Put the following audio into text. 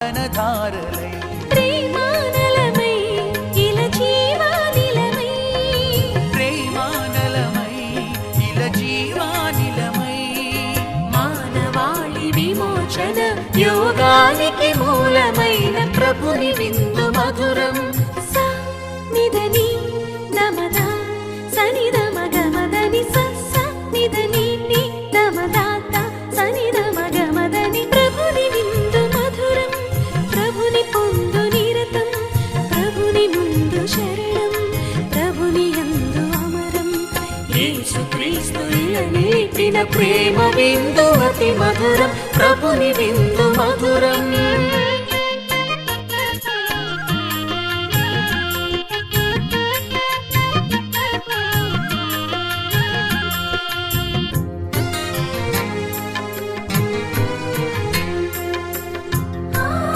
ధారలై ప్రేమానలమై ఇల జీవానిలమై. ప్రేమానలమై ఇల జీవానిలమై. మానవాళి విమోచన యోగానికి మూలమైన ప్రభుని విందు మధురం యేసు నీటిన ప్రేమ బిందు అతి మధురం. ప్రభుని బిందు మధురం.